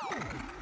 Oh!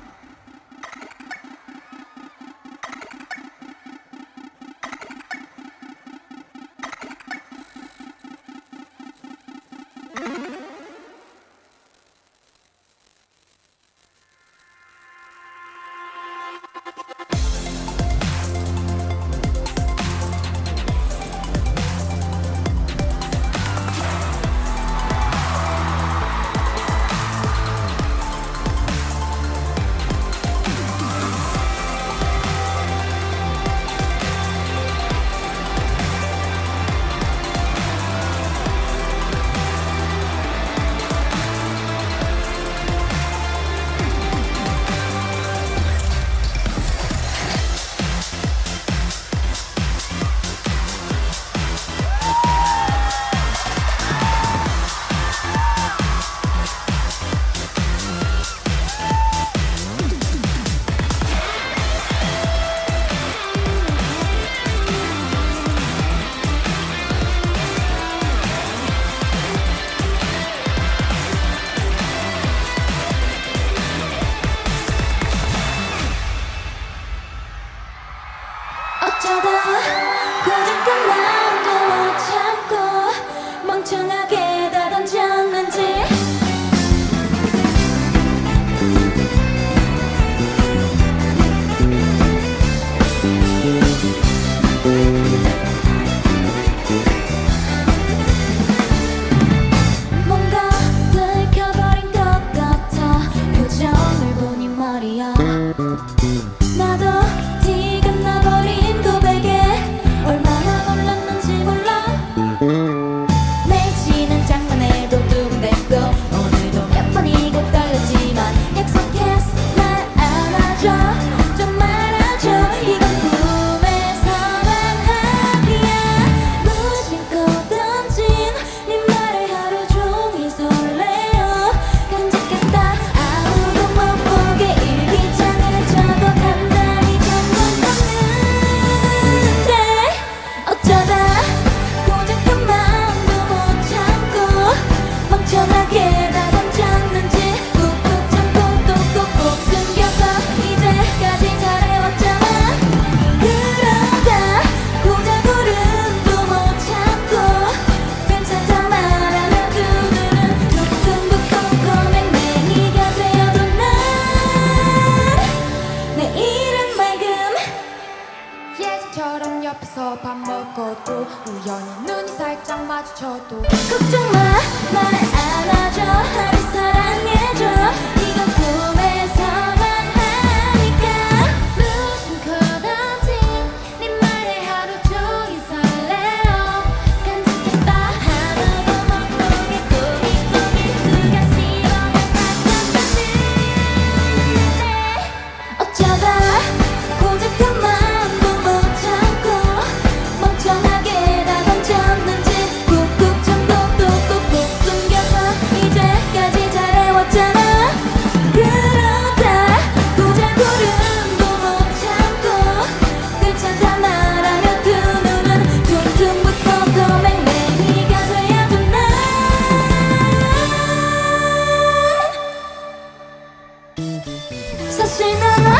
사실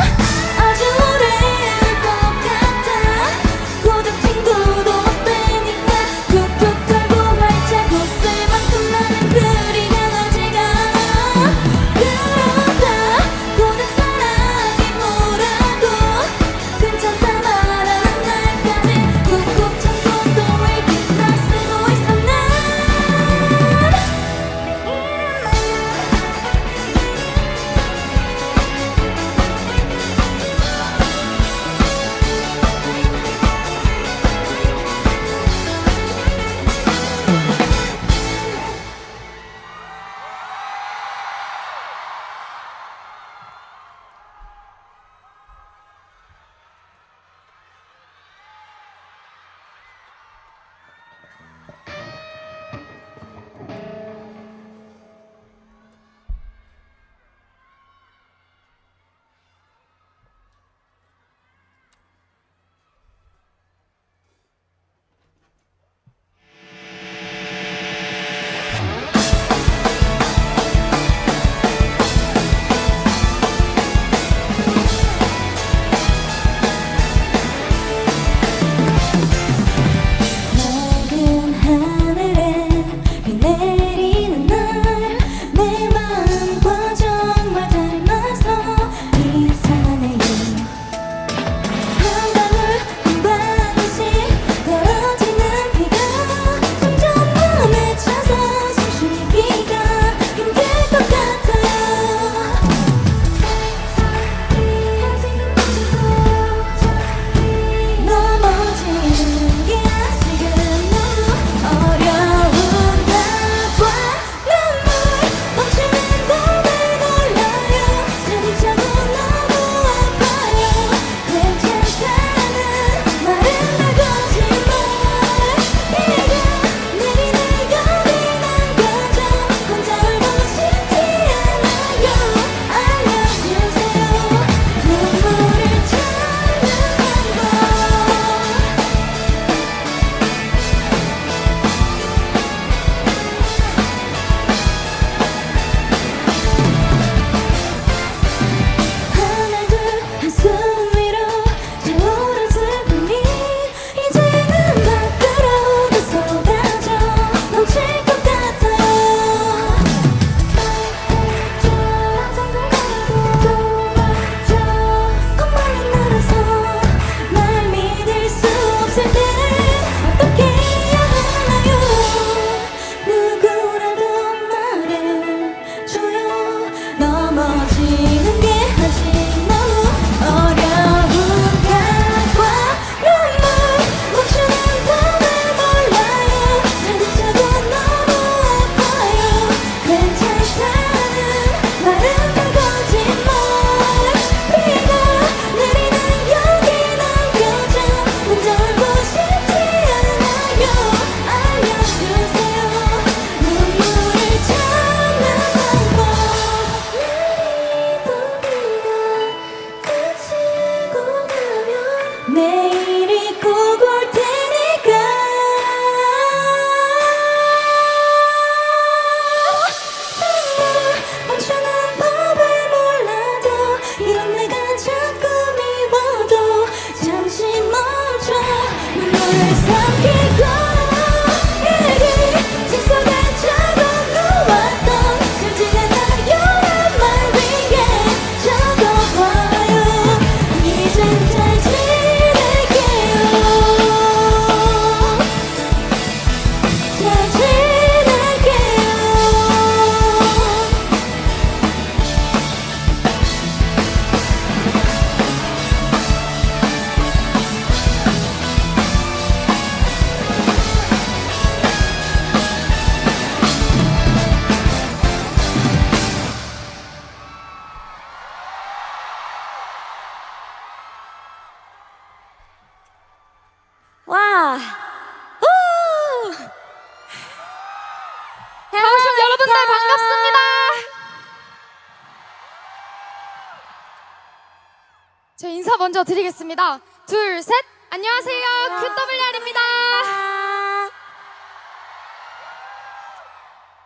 인사 먼저 드리겠습니다. 둘, 셋. 안녕하세요. QWR입니다.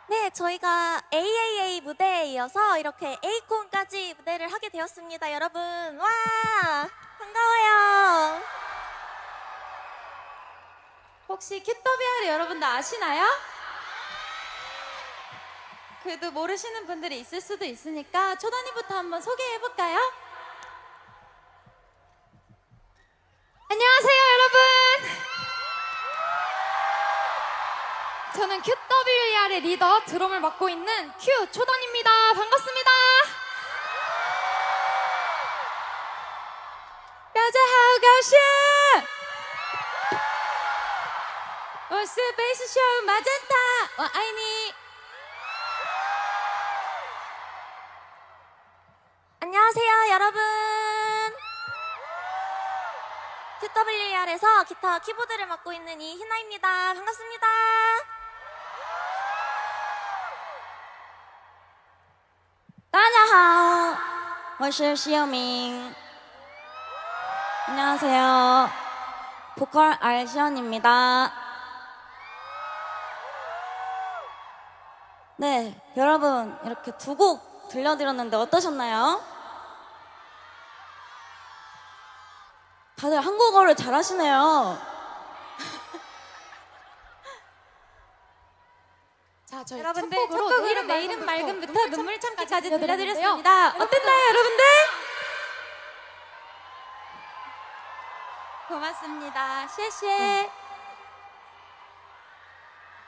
네, 저희가 AAA 무대에 이어서 이렇게 A콘까지 무대를 하게 되었습니다, 여러분. 와, 반가워요. 혹시 큐더비아를 여러분들 아시나요? 그래도 모르시는 분들이 있을 수도 있으니까 초단이부터 한번 소개해볼까요? 안녕하세요, 여러분. 저는 QWER의 리더 드럼을 맡고 있는 Q 초단입니다. 반갑습니다. 뼈자하우가슈! 월스 베이스쇼 마젠타! 와, 아이니! 안녕하세요, 여러분. TWR에서 기타 키보드를 맡고 있는 이희나입니다. 반갑습니다. 안녕하세요. 我是시오밍. 안녕하세요. 보컬 알시언입니다. 네, 여러분 이렇게 두 곡 들려드렸는데 어떠셨나요? 다들 한국어를 잘하시네요. 자, 저희 여러분들 첫첫 곡으로 곡으로 내일은 맑음부터 눈물 참기까지 들려드렸습니다. 들려드렸는데요. 어땠나요, 여러분들? 고맙습니다. 쉐쉐.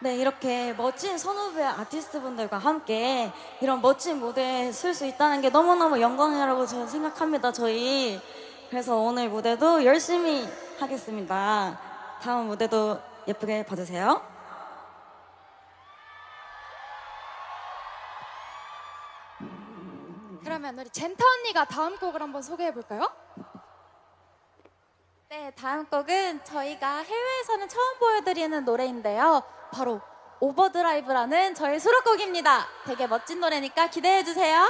네, 이렇게 멋진 선후배 아티스트 분들과 함께 이런 멋진 무대에 설 수 있다는 게 너무너무 영광이라고 저는 생각합니다, 저희. 그래서 오늘 무대도 열심히 하겠습니다. 다음 무대도 예쁘게 봐주세요. 그러면 우리 젠타 언니가 다음 곡을 한번 소개해 볼까요? 네, 다음 곡은 저희가 해외에서는 처음 보여드리는 노래인데요. 바로 오버드라이브라는 저희 수록곡입니다. 되게 멋진 노래니까 기대해 주세요.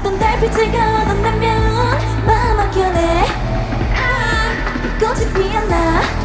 어렵고 차갑던 달빛을 걷어내면 마음 막혀내. 아, 꽃이 피었나